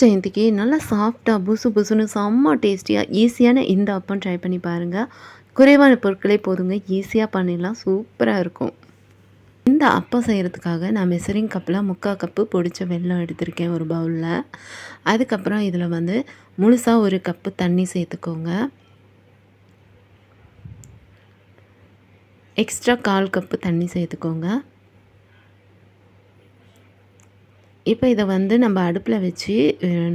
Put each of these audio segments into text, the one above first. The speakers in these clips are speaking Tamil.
ஜெயந்திக்கு நல்லா சாஃப்டாக புசு புசுன்னு செம்ம டேஸ்டியாக ஈஸியான இந்த அப்பம் ட்ரை பண்ணி பாருங்கள் குறைவான பொருட்களே போதுங்க. ஈஸியாக பண்ணிடலாம். சூப்பராக இருக்கும். இந்த அப்பம் செய்கிறதுக்காக நான் மெசரிங் கப்பில் முக்கால் கப்பு பொடிச்ச வெல்லம் எடுத்திருக்கேன் ஒரு பவுலில் அதுக்கப்புறம் இதில் வந்து முழுசாக ஒரு கப்பு தண்ணி சேர்த்துக்கோங்க. எக்ஸ்ட்ரா கால் கப்பு தண்ணி சேர்த்துக்கோங்க. இப்போ இதை வந்து நம்ம அடுப்பில் வச்சு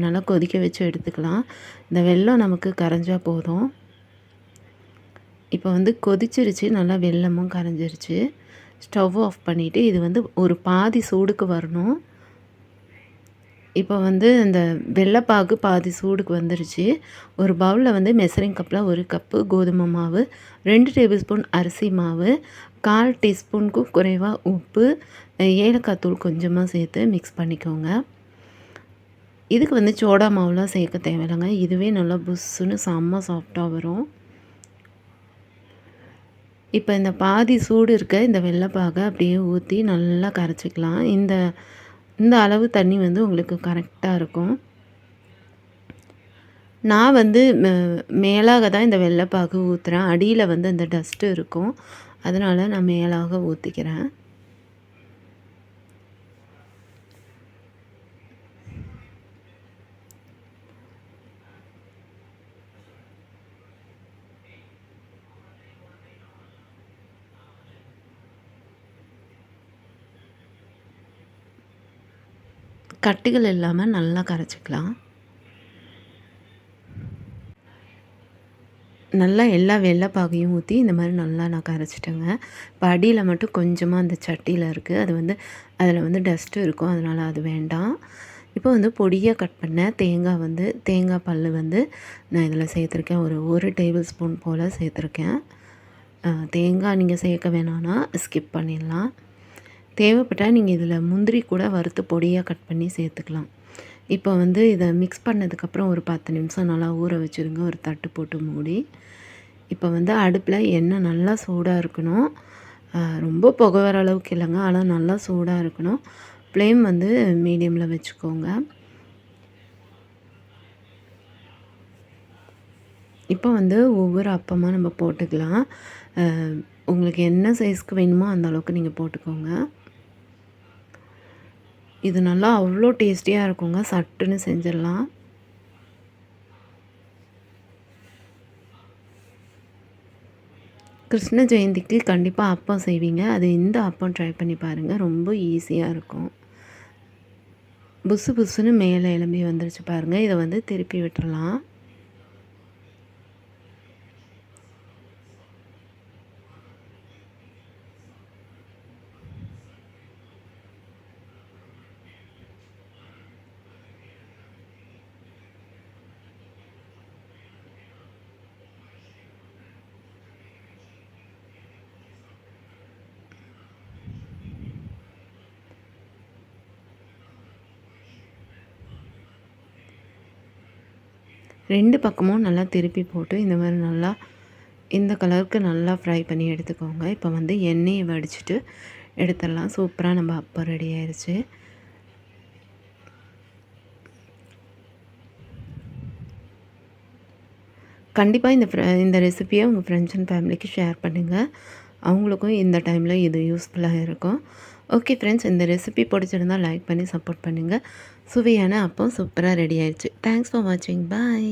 நல்லா கொதிக்க வச்சு எடுத்துக்கலாம். இந்த வெல்லம் நமக்கு கரைஞ்சால் போதும். இப்போ வந்து கொதிச்சிருச்சு நல்லா வெல்லமும் கரைஞ்சிருச்சு. ஸ்டவ் ஆஃப் பண்ணிவிட்டு இது வந்து ஒரு பாதி சூடுக்கு வரணும். இப்போ வந்து இந்த வெள்ளைப்பாகு பாதி சூடுக்கு வந்துருச்சு. ஒரு பவுலில் வந்து மெசரிங் கப்பில் ஒரு கப்பு கோதுமை மாவு ரெண்டு டேபிள் ஸ்பூன் அரிசி மாவு கால் டீஸ்பூனுக்கும் குறைவாக உப்பு ஏலக்காய் தூள் கொஞ்சமாக சேர்த்து மிக்ஸ் பண்ணிக்கோங்க. இதுக்கு வந்து சோடா மாவுலாம் சேர்க்க தேவையில்லைங்க. இதுவே நல்லா புஷ்ஷுன்னு செம்ம சாஃப்டாக வரும். இப்போ இந்த பாதி சூடு இருக்க இந்த வெள்ளைப்பாகை அப்படியே ஊற்றி நல்லா கரைச்சிக்கலாம். இந்த இந்த அளவு தண்ணி வந்து உங்களுக்கு கரெக்டாக இருக்கும். நான் வந்து மேலாக தான் இந்த வெள்ளைப்பாகு ஊற்றுறேன் அடியில் வந்து அந்த டஸ்ட்டு இருக்கும். அதனால் நான் மேலாக ஊற்றிக்கிறேன் கட்டிகள் இல்லாமல் நல்லா கரைச்சிக்கலாம். நல்லா எல்லா வெள்ளைப்பாகையும் ஊற்றி இந்த மாதிரி நல்லா நான் கரைச்சிட்டேங்க. இப்போ அடியில் மட்டும் கொஞ்சமாக அந்த சட்டியில் இருக்குது அது வந்து அதில் வந்து டஸ்ட்டு இருக்கும். அதனால் அது வேண்டாம். இப்போ வந்து பொடியாக கட் பண்ண தேங்காய் வந்து தேங்காய் பல் வந்து நான் இதில் சேர்த்துருக்கேன். ஒரு ஒரு டேபிள் ஸ்பூன் போல் சேர்த்துருக்கேன். தேங்காய் நீங்கள் சேர்க்க வேணான்னா ஸ்கிப் பண்ணிடலாம். தேவைப்பட்டால் நீங்கள் இதில் முந்திரி கூட வறுத்து பொடியாக கட் பண்ணி சேர்த்துக்கலாம். இப்போ வந்து இதை மிக்ஸ் பண்ணதுக்கப்புறம் ஒரு பத்து நிமிஷம் நல்லா ஊற வச்சுருங்க. ஒரு தட்டு போட்டு மூடி. இப்போ வந்து அடுப்பில் எண்ணெய் நல்லா சூடாக இருக்கணும். ரொம்ப புகை வர அளவுக்கு இல்லைங்க. ஆனால் நல்லா சூடாக இருக்கணும். ஃப்ளேம் வந்து மீடியமில் வச்சுக்கோங்க. இப்போ வந்து ஒவ்வொரு அப்பமாக நம்ம போட்டுக்கலாம். உங்களுக்கு என்ன சைஸ்க்கு வேணுமோ அந்த அளவுக்கு நீங்கள் போட்டுக்கோங்க. இது நல்லா அவ்வளோ டேஸ்டியாக இருக்குங்க. சட்டுன்னு செஞ்சிடலாம். கிருஷ்ண ஜெயந்திக்கு கண்டிப்பாக அப்பம் செய்வீங்க. அது இந்த அப்பம் ட்ரை பண்ணி பாருங்கள் ரொம்ப ஈஸியாக இருக்கும். புசு புசுன்னு மேலே எலும்பி வந்துருச்சு பாருங்கள் இதை வந்து திருப்பி விட்டுடலாம் ரெண்டு பக்கமும் நல்லா திருப்பி போட்டு இந்த மாதிரி நல்லா இந்த கலருக்கு நல்லா ஃப்ரை பண்ணி எடுத்துக்கோங்க. இப்போ வந்து எண்ணெயை வடிச்சிட்டு எடுத்துடலாம். சூப்பராக நம்ம அப்போ ரெடி ஆயிடுச்சு கண்டிப்பாக இந்த இந்த ரெசிப்பியை உங்கள் ஃப்ரெண்ட்ஸ் அண்ட் ஃபேமிலிக்கு ஷேர் பண்ணுங்கள் அவங்களுக்கும் இந்த டைமில் இது யூஸ்ஃபுல்லாக இருக்கும். ஓகே ஃப்ரெண்ட்ஸ் இந்த ரெசிபி பிடிச்சிருந்தால் லைக் பண்ணி சப்போர்ட் பண்ணுங்கள் சுவையான அப்போ சூப்பராக ரெடி ஆயிடுச்சு. தேங்க்ஸ் ஃபார் வாட்சிங் பாய்